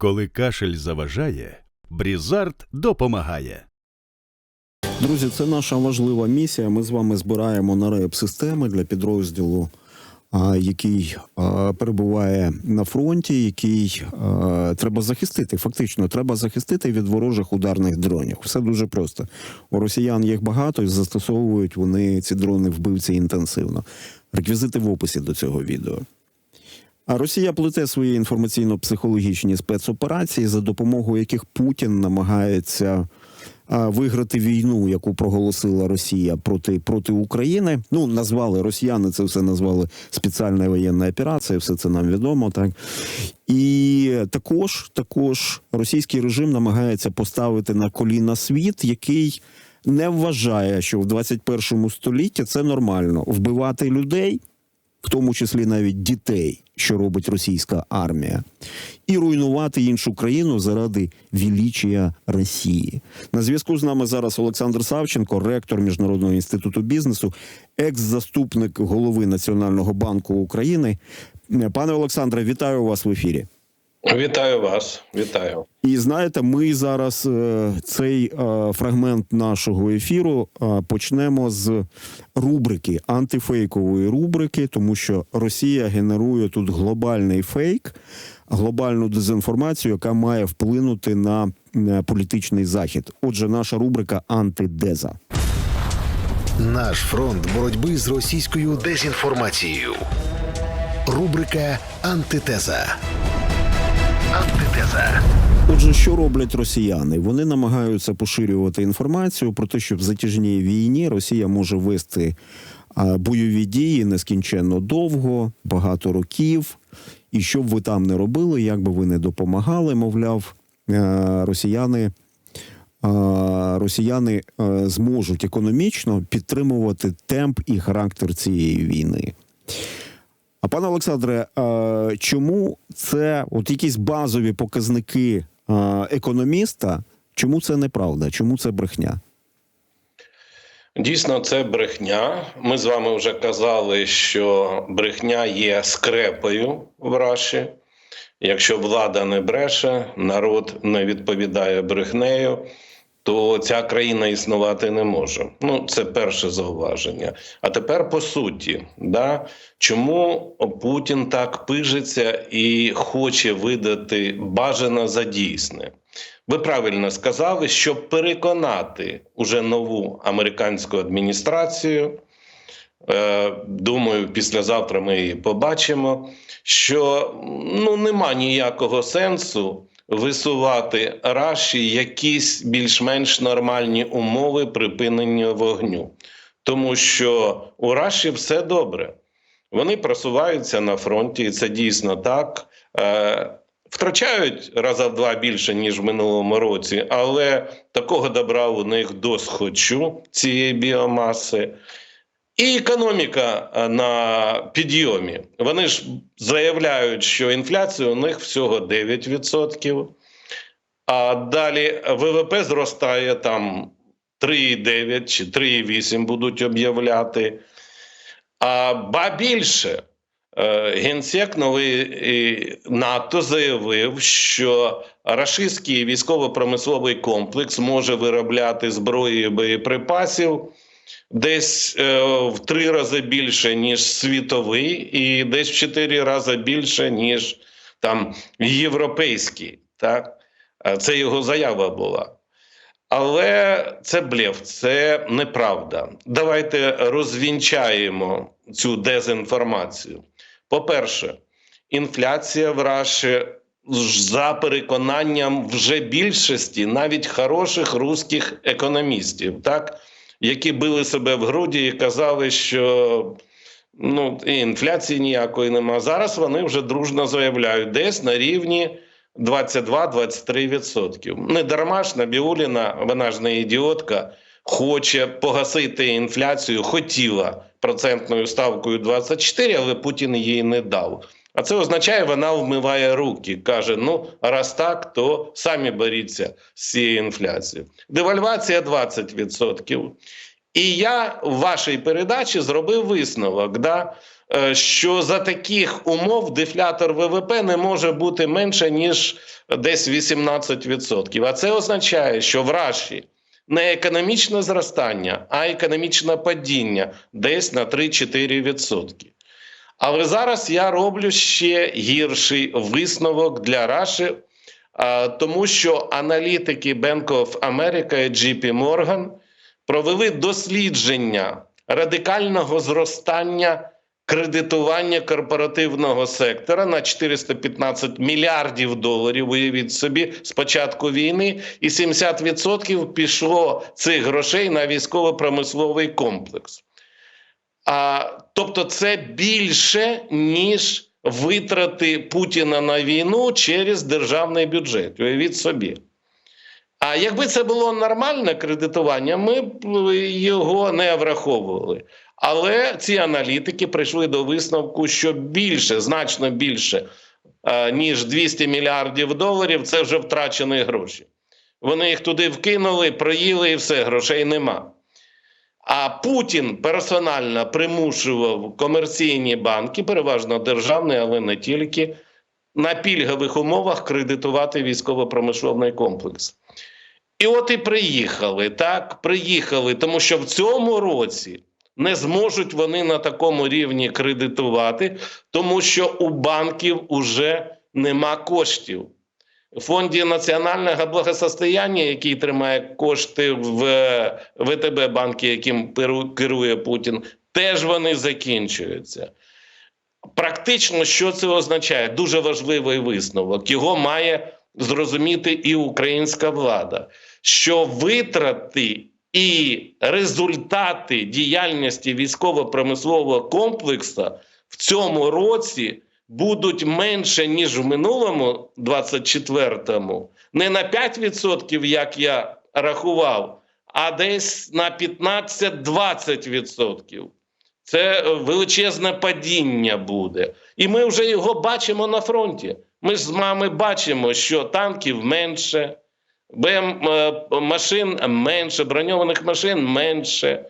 Коли кашель заважає, Брізард допомагає. Друзі, це наша важлива місія. Ми з вами збираємо на реп системи для підрозділу, який перебуває на фронті, який треба захистити. Фактично, треба захистити від ворожих ударних дронів. Все дуже просто. У росіян їх багато і застосовують вони ці дрони вбивці інтенсивно. Реквізити в описі до цього відео. А Росія плете свої інформаційно-психологічні спецоперації, за допомогою яких Путін намагається виграти війну, яку проголосила Росія проти, проти України. Ну, назвали росіяни це все назвали спеціальна воєнна операція, все це нам відомо, так. І також, також російський режим намагається поставити на коліна світ, який не вважає, що в 21 столітті це нормально вбивати людей в тому числі навіть дітей, що робить російська армія, і руйнувати іншу країну заради величія Росії. На зв'язку з нами зараз Олександр Савченко, ректор Міжнародного інституту бізнесу, екс-заступник голови Національного банку України. Пане Олександре, вітаю вас в ефірі. Вітаю вас, вітаю. І знаєте, ми зараз е, цей е, фрагмент нашого ефіру е, почнемо з рубрики антифейкової рубрики, тому що Росія генерує тут глобальний фейк, глобальну дезінформацію, яка має вплинути на політичний захід. Отже, наша рубрика антидеза. Наш фронт боротьби з російською дезінформацією. Рубрика Антитеза. Антитеза. Отже, що роблять росіяни? Вони намагаються поширювати інформацію про те, що в затяжній війні Росія може вести бойові дії нескінченно довго, багато років. І що б ви там не робили, як би ви не допомагали, мовляв, е, росіяни. Росіяни е, зможуть економічно підтримувати темп і характер цієї війни. А пане Олександре, е, чому це от якісь базові показники е, економіста? Чому це неправда? Чому це брехня? Дійсно, це брехня. Ми з вами вже казали, що брехня є скрепою в Раші. Якщо влада не бреше, народ не відповідає брехнею, то ця країна існувати не може. Ну, це перше зауваження. А тепер по суті, да? чому Путін так пижиться і хоче видати бажано за дійсне? Ви правильно сказали, щоб переконати уже нову американську адміністрацію. е, Думаю, післязавтра ми її побачимо. Що ну нема ніякого сенсу висувати Раші якісь більш-менш нормальні умови припинення вогню, тому що у Раші все добре. Вони просуваються на фронті, і це дійсно так. Е, Втрачають раза в два більше ніж в минулому році, але такого добра у них досхочу цієї біомаси. І економіка е, на підйомі. Вони ж заявляють, що інфляція у них всього 9%, а далі ВВП зростає там 3,9 чи 3,8 будуть об'являти. А ба більше е, генсек новий НАТО заявив, що рашистський військово-промисловий комплекс може виробляти зброї і боєприпасів десь е, в три рази більше, ніж світовий, і десь в чотири рази більше, ніж там європейський. Так? Е, Це його заява була. Але це блеф, це неправда. Давайте розвінчаємо цю дезінформацію. По-перше, інфляція в Раші за переконанням вже більшості навіть хороших русських економістів, так, які били себе в груді і казали, що ну, і інфляції ніякої нема. Зараз вони вже дружно заявляють, десь на рівні 22-23%. Не дарма ж Набіуліна, вона ж не ідіотка, хоче погасити інфляцію, хотіла процентною ставкою 24, але Путін їй не дав. А це означає, вона вмиває руки. Каже: ну, раз так, то самі боріться з цією інфляцією. Девальвація 20%. І я в вашій передачі зробив висновок. Да? е, що за таких умов дефлятор ВВП не може бути менше, ніж десь 18%. А це означає, що в Раші не економічне зростання, а економічне падіння десь на 3-4%. Але зараз я роблю ще гірший висновок для Раші, а, тому що аналітики Bank of America і JP Morgan провели дослідження радикального зростання кредитування корпоративного сектора на 415 мільярдів доларів. Уявіть собі, з початку війни, і 70% пішло цих грошей на військово-промисловий комплекс. А, тобто, це більше ніж витрати Путіна на війну через державний бюджет. Уявіть собі. А якби це було нормальне кредитування, ми б його не враховували. Але ці аналітики прийшли до висновку, що більше, значно більше, е, ніж 200 мільярдів доларів це вже втрачені гроші. Вони їх туди вкинули, проїли і все, грошей нема. А Путін персонально примушував комерційні банки, переважно державні, але не тільки, на пільгових умовах кредитувати військово-промисловний комплекс. І от і приїхали, так, приїхали, тому що в цьому році не зможуть вони на такому рівні кредитувати, тому що у банків уже нема коштів. Фонді національного благосостояння, який тримає кошти в е, ВТБ банки, яким керує Путін, теж вони закінчуються. Практично, що це означає? Дуже важливий висновок. Його має зрозуміти і українська влада, що витрати і результати діяльності військово-промислового комплексу в цьому році будуть менше, ніж в минулому 24-му, не на 5%, як я рахував, а десь на 15-20%. Це величезне падіння буде. І ми вже його бачимо на фронті. Ми ж з вами бачимо, що танків менше, БМ, е, машин менше, броньованих машин менше.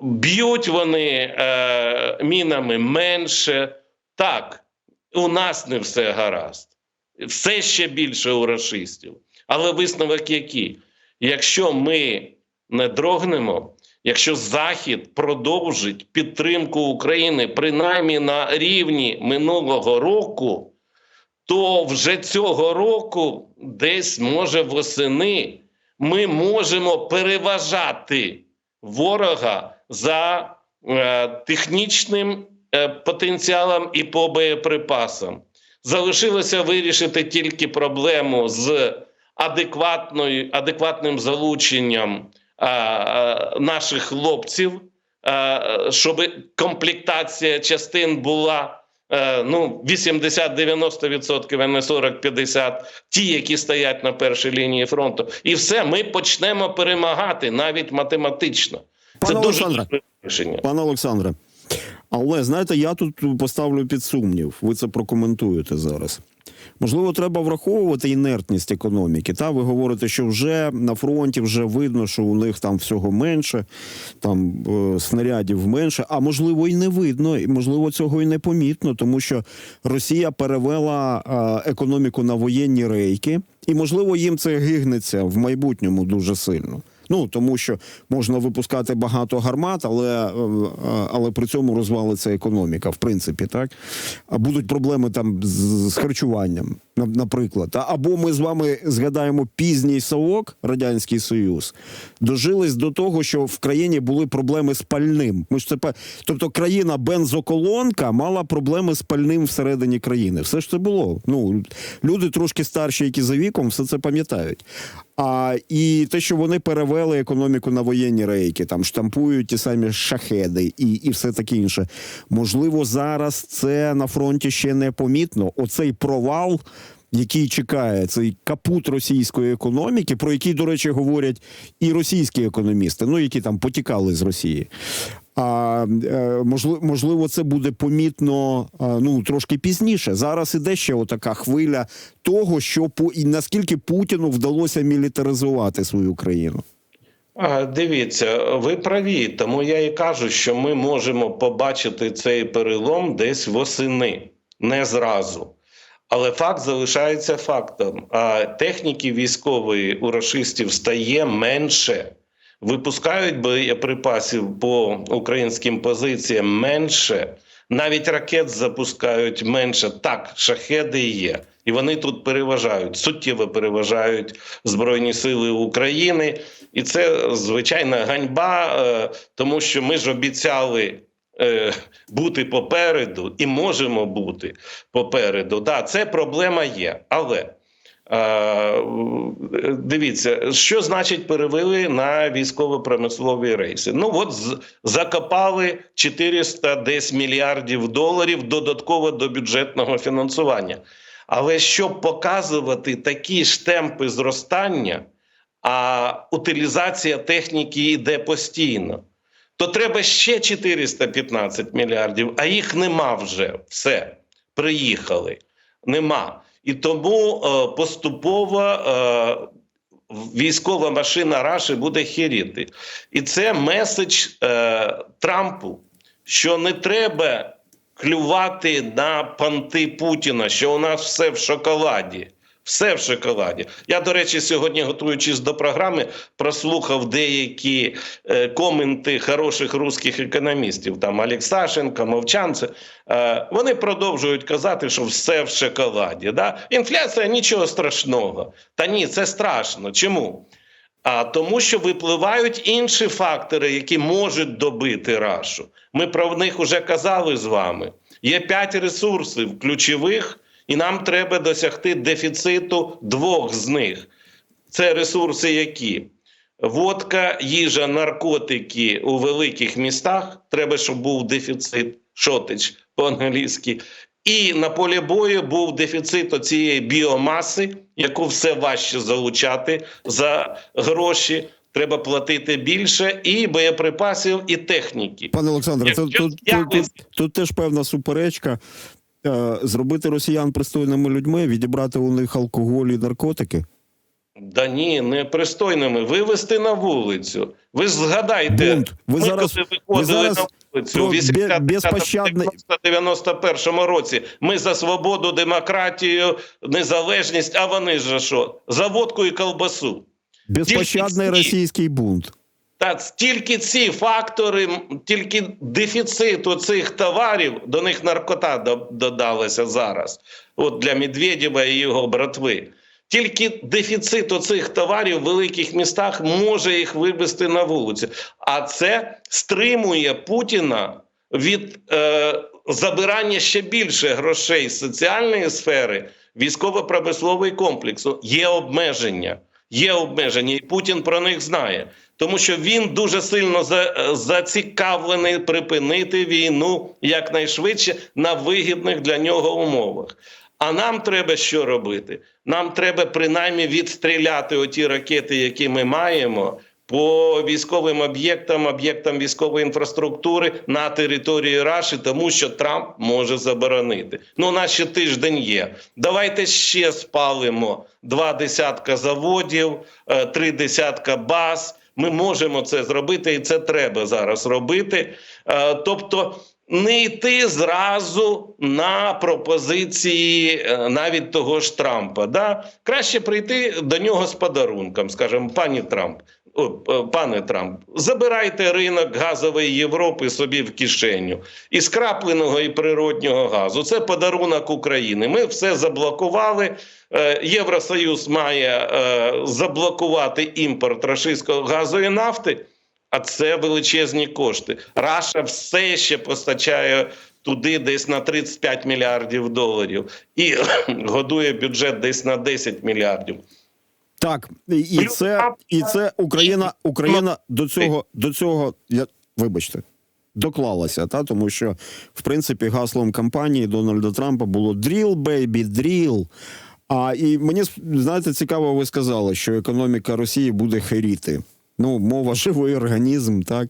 Б'ють вони е, мінами менше. Так, у нас не все гаразд. Все ще більше у рашистів. Але висновок який? Якщо ми не дрогнемо, якщо Захід продовжить підтримку України принаймні на рівні минулого року, то вже цього року, десь може восени, ми можемо переважати ворога за е, технічним е, потенціалом і по боєприпасам. Залишилося вирішити тільки проблему з адекватною, адекватним залученням а, а, наших хлопців, а, щоб комплектація частин була е, ну, 80-90%, а не 40-50%, ті, які стоять на першій лінії фронту. І все, ми почнемо перемагати навіть математично. Пане Це дуже Олександре. рішення. Пане Олександре, але знаєте, я тут поставлю під сумнів. Ви це прокоментуєте зараз. Можливо, треба враховувати інертність економіки. Та ви говорите, що вже на фронті вже видно, що у них там всього менше, там е, снарядів менше. А можливо, і не видно, і можливо, цього і не помітно, тому що Росія перевела е, економіку на воєнні рейки, і можливо їм це гигнеться в майбутньому дуже сильно. Ну тому що можна випускати багато гармат, але, е, е, але при цьому розвалиться економіка, в принципі, так а будуть проблеми там з, харчуванням, наприклад. Або ми з вами згадаємо пізній совок, радянський союз, дожились до того, що в країні були проблеми з пальним. Ми ж це тобто країна бензоколонка мала проблеми з пальним всередині країни. Все ж це було. Ну люди трошки старші, які за віком, все це пам'ятають. А і те, що вони перевели економіку на воєнні рейки, там штампують ті самі шахеди і, і все таке інше. Можливо, зараз це на фронті ще не помітно. Оцей провал. Який чекає цей капут російської економіки, про який, до речі, говорять і російські економісти, ну які там потікали з Росії. А е, можливо, це буде помітно ну трошки пізніше. Зараз іде ще отака хвиля того, що по і наскільки Путіну вдалося мілітаризувати свою країну. Дивіться, ви праві, тому я і кажу, що ми можемо побачити цей перелом десь восени, не зразу. Але факт залишається фактом. Техніки військової у рашистів стає менше. Випускають боєприпасів по українським позиціям менше. Навіть ракет запускають менше. Так, шахеди є. І вони тут переважають, суттєво переважають Збройні Сили України. І це звичайна ганьба, е, тому що ми ж обіцяли е, бути попереду і можемо бути попереду. Да, це проблема є. Але дивіться, що значить перевели на військово-промислові рейси? Ну от закопали 400 десь мільярдів доларів додатково до бюджетного фінансування. Але щоб показувати такі ж темпи зростання, а утилізація техніки йде постійно, то треба ще 415 мільярдів, а їх нема вже. Все, приїхали. Нема. І тому е, поступово е, військова машина Раші буде хіріти. І це меседж е, Трампу, що не треба клювати на панти Путіна, що у нас все в шоколаді. Все в шоколаді. Я, до речі, сьогодні, готуючись до програми, прослухав деякі е, коменти хороших русських економістів, там Олексашенка, Мовчанце. Е, вони продовжують казати, що все в шоколаді. Да? Інфляція нічого страшного. Та ні, це страшно. Чому? А тому, що випливають інші фактори, які можуть добити рашу. Ми про них вже казали з вами. Є п'ять ресурсів ключових, і нам треба досягти дефіциту двох з них. Це ресурси, які водка, їжа, наркотики у великих містах. Треба, щоб був дефіцит, шотич по-англійськи. І на полі бою був дефіцит цієї біомаси, яку все важче залучати за гроші. Треба платити більше і боєприпасів, і техніки. Пане Олександре, тут, тут, тут, тут, тут теж певна суперечка. Е, Зробити росіян пристойними людьми, відібрати у них алкоголь і наркотики. Да ні, непристойними. Вивести на вулицю. Ви ж згадайте, Бунт. Ви ми зараз- коли ви виходили зараз на вулицю про у бе- безпощадний- 91 році. Ми за свободу, демократію, незалежність. А вони ж що? За водку і колбасу. Безпощадний російський бунт. Та тільки ці фактори, тільки дефіцит цих товарів, до них наркота додалася зараз. От для Медведєва і його братви. Тільки дефіцит оцих товарів в великих містах може їх вивести на вулицю. А це стримує Путіна від е, забирання ще більше грошей з соціальної сфери, військово-промисловий комплексу. Є обмеження. Є обмеження, і Путін про них знає, тому що він дуже сильно за, зацікавлений припинити війну якнайшвидше на вигідних для нього умовах. А нам треба що робити? Нам треба принаймні відстріляти оті ракети, які ми маємо, по військовим об'єктам, об'єктам військової інфраструктури на території Раші, тому що Трамп може заборонити. Ну, у нас ще тиждень є. Давайте ще спалимо два десятка заводів, е, три десятка баз. Ми можемо це зробити, і це треба зараз робити. Е, Тобто. Не йти зразу на пропозиції е, навіть того ж Трампа. Да? Краще прийти до нього з подарунком, скажімо, пані Трамп, е, пане Трамп, забирайте ринок газової Європи собі в кишеню і скрапленого і природнього газу. Це подарунок України. Ми все заблокували. Е, Євросоюз має заблокувати імпорт рашистського газу і нафти. А це величезні кошти. Раша все ще постачає туди десь на 35 мільярдів доларів і годує бюджет десь на 10 мільярдів. Так, і, це, і це Україна, Україна до цього, до цього, я, вибачте, доклалася, та, тому що, в принципі, гаслом кампанії Дональда Трампа було «Drill, baby, drill». А і мені знаєте, цікаво, ви сказали, що економіка Росії буде херіти. Ну, мова живий організм, так.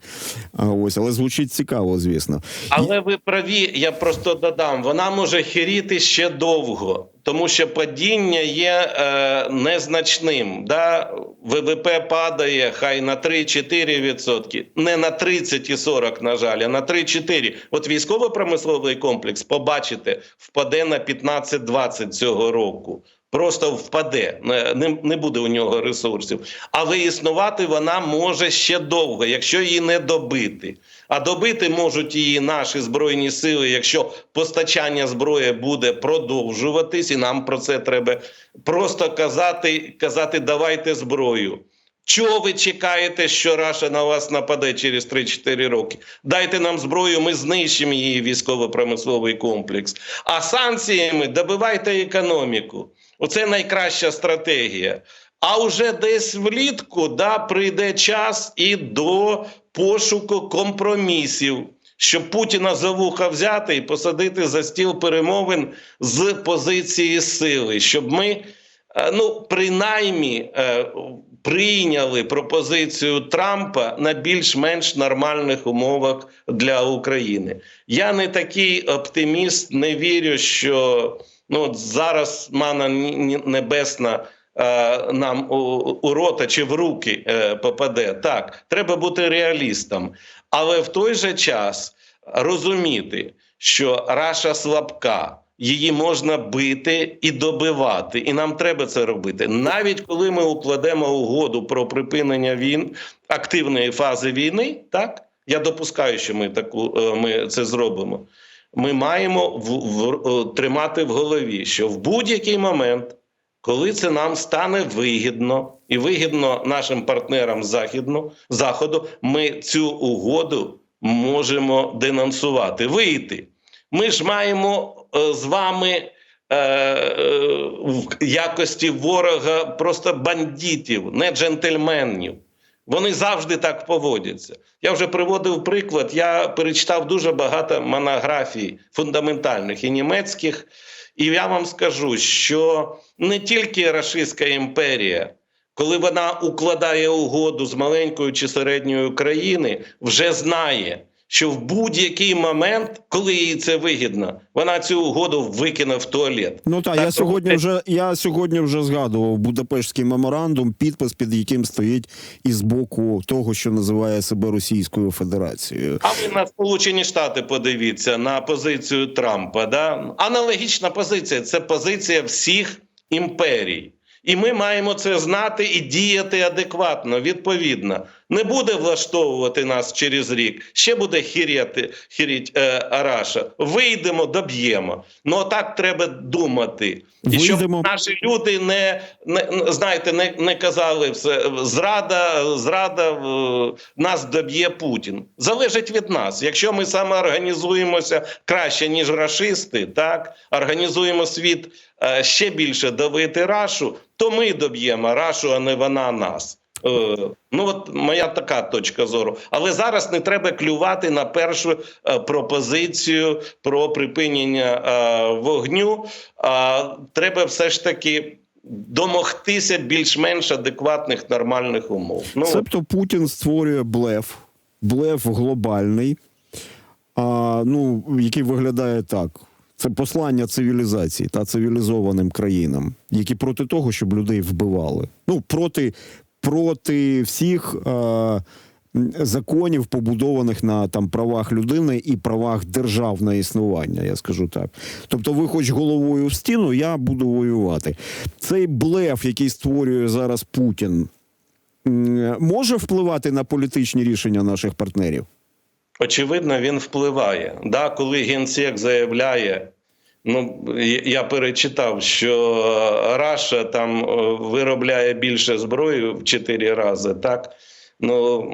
А ось, але звучить цікаво, звісно. Але ви праві, я просто додам, вона може хиріти ще довго, тому що падіння є е, незначним. Да? ВВП падає хай на 3-4%, не на 30 і 40, на жаль, а на 3-4. От військово-промисловий комплекс, побачите, впаде на 15-20 цього року. Просто впаде, не, не, буде у нього ресурсів. Але існувати вона може ще довго, якщо її не добити. А добити можуть її наші збройні сили, якщо постачання зброї буде продовжуватись, і нам про це треба просто казати, казати давайте зброю. Чого ви чекаєте, що Раша на вас нападе через 3-4 роки? Дайте нам зброю, ми знищимо її військово-промисловий комплекс. А санкціями добивайте економіку. Оце найкраща стратегія. А вже десь влітку да, прийде час і до пошуку компромісів, щоб Путіна за вуха взяти і посадити за стіл перемовин з позиції сили, щоб ми, е, ну, принаймні, е, прийняли пропозицію Трампа на більш-менш нормальних умовах для України. Я не такий оптиміст, не вірю, що ну, от зараз мана небесна е, нам у, у рота чи в руки е, попаде. Так, треба бути реалістом. Але в той же час розуміти, що Раша слабка. Її можна бити і добивати, і нам треба це робити. Навіть коли ми укладемо угоду про припинення війн активної фази війни, так я допускаю, що ми таку е, ми це зробимо. Ми маємо в, в, е, тримати в голові, що в будь-який момент, коли це нам стане вигідно і вигідно нашим партнерам західно, заходу, ми цю угоду можемо денонсувати, вийти. Ми ж маємо е, з вами е, е, в якості ворога просто бандитів, не джентльменів. Вони завжди так поводяться. Я вже приводив приклад. Я перечитав дуже багато монографій фундаментальних і німецьких, і я вам скажу, що не тільки Рашистська імперія, коли вона укладає угоду з маленькою чи середньою країни, вже знає, що в будь-який момент, коли їй це вигідно, вона цю угоду викине в туалет. Ну так, Так, я сьогодні вже я сьогодні вже згадував Будапештський меморандум, підпис під яким стоїть із боку того, що називає себе Російською Федерацією. А ви на Сполучені Штати подивіться на позицію Трампа. Да? Аналогічна позиція це позиція всіх імперій. І ми маємо це знати і діяти адекватно, відповідно. Не буде влаштовувати нас через рік, ще буде хіряти, хіріть е, Араша. Вийдемо, доб'ємо. Ну так треба думати. І щоб наші люди не, не не- знаєте, не, не казали все зрада, зрада е, нас доб'є Путін. Залежить від нас. Якщо ми саме організуємося краще ніж рашисти, так організуємо світ е, ще більше давити рашу, то ми доб'ємо рашу, а не вона нас. Е, Ну, от моя така точка зору. Але зараз не треба клювати на першу е, пропозицію про припинення е, вогню. Треба все ж таки домогтися більш-менш адекватних нормальних умов. Ну, Себто Путін створює блеф, блеф глобальний, а, ну, який виглядає так. Це послання цивілізації та цивілізованим країнам, які проти того, щоб людей вбивали. Ну, проти, проти всіх е, законів, побудованих на там правах людини і правах держав на існування, я скажу так. Тобто, ви хоч головою в стіну, я буду воювати. Цей блеф, який створює зараз Путін, може впливати на політичні рішення наших партнерів? Очевидно, він впливає. Да, коли генсек заявляє, ну я- перечитав, що Раша там е, виробляє більше зброї в 4 рази, так. Ну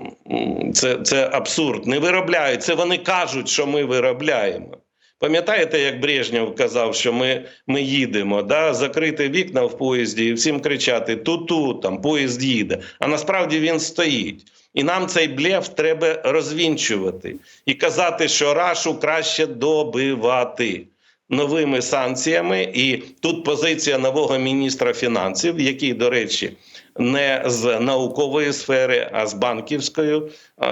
це, це абсурд. Не виробляють. Це вони кажуть, що ми виробляємо. Пам'ятаєте, як Брежнєв казав, що ми, ми їдемо, да? закрити вікна в поїзді і всім кричати ту-ту, там поїзд їде. А насправді він стоїть. І нам цей блеф треба розвінчувати і казати, що рашу краще добивати новими санкціями. І тут позиція нового міністра фінансів, який, до речі, не з наукової сфери, а з банківської. Е,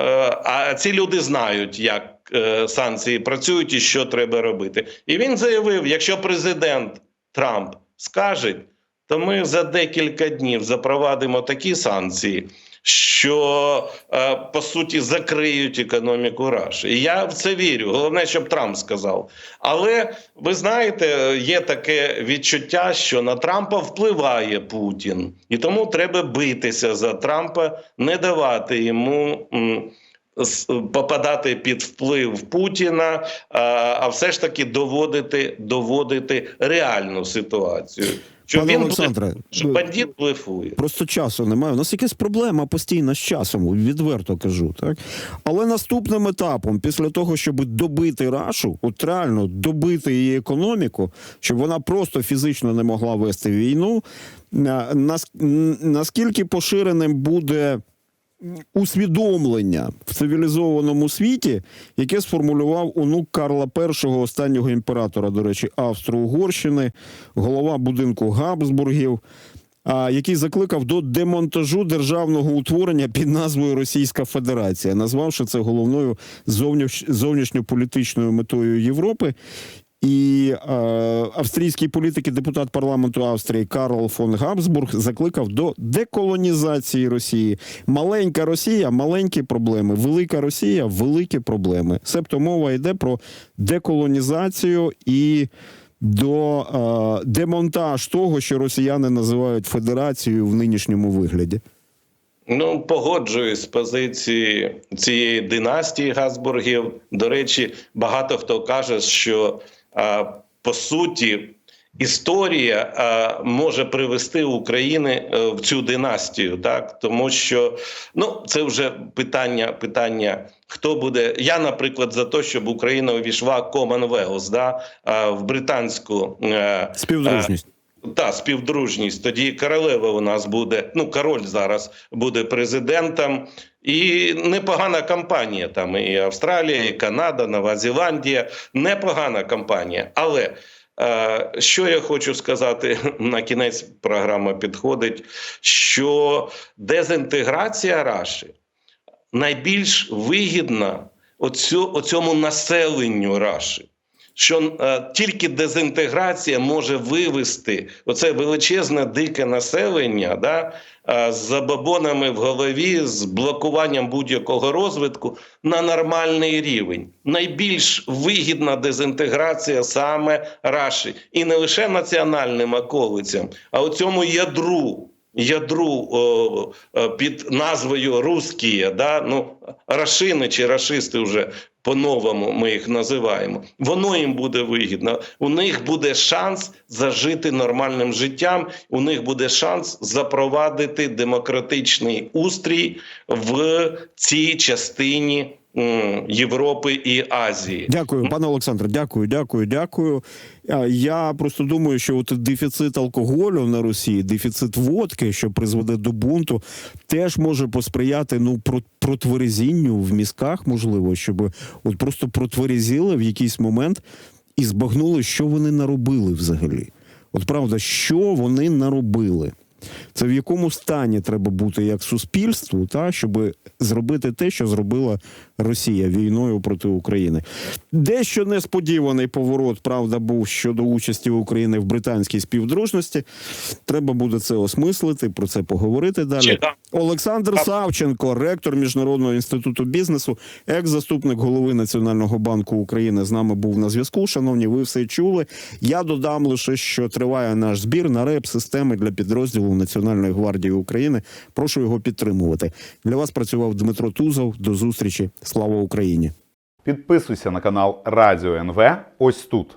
А ці люди знають, як е, санкції працюють і що треба робити. І він заявив: якщо президент Трамп скаже, то ми за декілька днів запровадимо такі санкції, що е, по суті закриють економіку Раші. І я в це вірю. Головне, щоб Трамп сказав. Але ви знаєте, є таке відчуття, що на Трампа впливає Путін, і тому треба битися за Трампа, не давати йому. Попадати під вплив Путіна, а, а все ж таки доводити, доводити реальну ситуацію. Що Пане він Олександре, що бандит блефує. Просто часу немає. У нас якась проблема постійна з часом, відверто кажу. Так? Але наступним етапом, після того, щоб добити Рашу, от реально добити її економіку, щоб вона просто фізично не могла вести війну, нас- наскільки поширеним буде усвідомлення в цивілізованому світі, яке сформулював онук Карла І, останнього імператора, до речі, Австро-Угорщини, голова будинку Габсбургів, який закликав до демонтажу державного утворення під назвою Російська Федерація, назвавши це головною зовніш... зовнішньополітичною метою Європи. І е, австрійський політик і депутат парламенту Австрії Карл фон Габсбург закликав до деколонізації Росії. Маленька Росія, маленькі проблеми. Велика Росія, великі проблеми. Себто мова йде про деколонізацію і до е, демонтаж того, що росіяни називають федерацією в нинішньому вигляді. Ну, погоджуюсь з позиції цієї династії Газбургів. До речі, багато хто каже, що по суті історія може привести України е, в цю династію, так тому що ну це вже питання, питання. Хто буде? Я, наприклад, за те, щоб Україна увійшла Commonwealth, да, в британську е, Співдружність. Та співдружність. Тоді королева у нас буде. Ну, король зараз буде президентом. І непогана кампанія. Там і Австралія, і Канада, Нова Зеландія. Непогана кампанія. Але е, що я хочу сказати на кінець програма підходить, що дезінтеграція Раші найбільш вигідна оцю, оцьому населенню Раші. Що е, тільки дезінтеграція може вивести оце величезне дике населення, да, е, з забобонами в голові, з блокуванням будь-якого розвитку на нормальний рівень. Найбільш вигідна дезінтеграція саме Раші, і не лише національним околицям, а у цьому ядру ядру о, під назвою Рускія, да? ну, рашини чи рашисти вже по-новому ми їх називаємо. Воно їм буде вигідно. У них буде шанс зажити нормальним життям. У них буде шанс запровадити демократичний устрій в цій частині Європи і Азії. Дякую, пане Олександре. Дякую, дякую, дякую. Я просто думаю, що от дефіцит алкоголю на Росії, дефіцит водки, що призведе до бунту, теж може посприяти ну про протверезінню в мізках, можливо, щоб от просто протверезіли в якийсь момент і збагнули, що вони наробили взагалі. От правда, що вони наробили. Це в якому стані треба бути як суспільству, та щоб зробити те, що зробила Росія війною проти України. Дещо несподіваний поворот, правда, був щодо участі України в британській співдружності. Треба буде це осмислити, про це поговорити далі. Олександр Савченко, ректор Міжнародного інституту бізнесу, екс-заступник голови Національного банку України, з нами був на зв'язку. Шановні, ви все чули. Я додам лише, що триває наш збір на реп системи для підрозділу Національної гвардії України. Прошу його підтримувати. Для вас працював Дмитро Тузов. До зустрічі. Слава Україні! Підписуйся на канал Радіо НВ ось тут.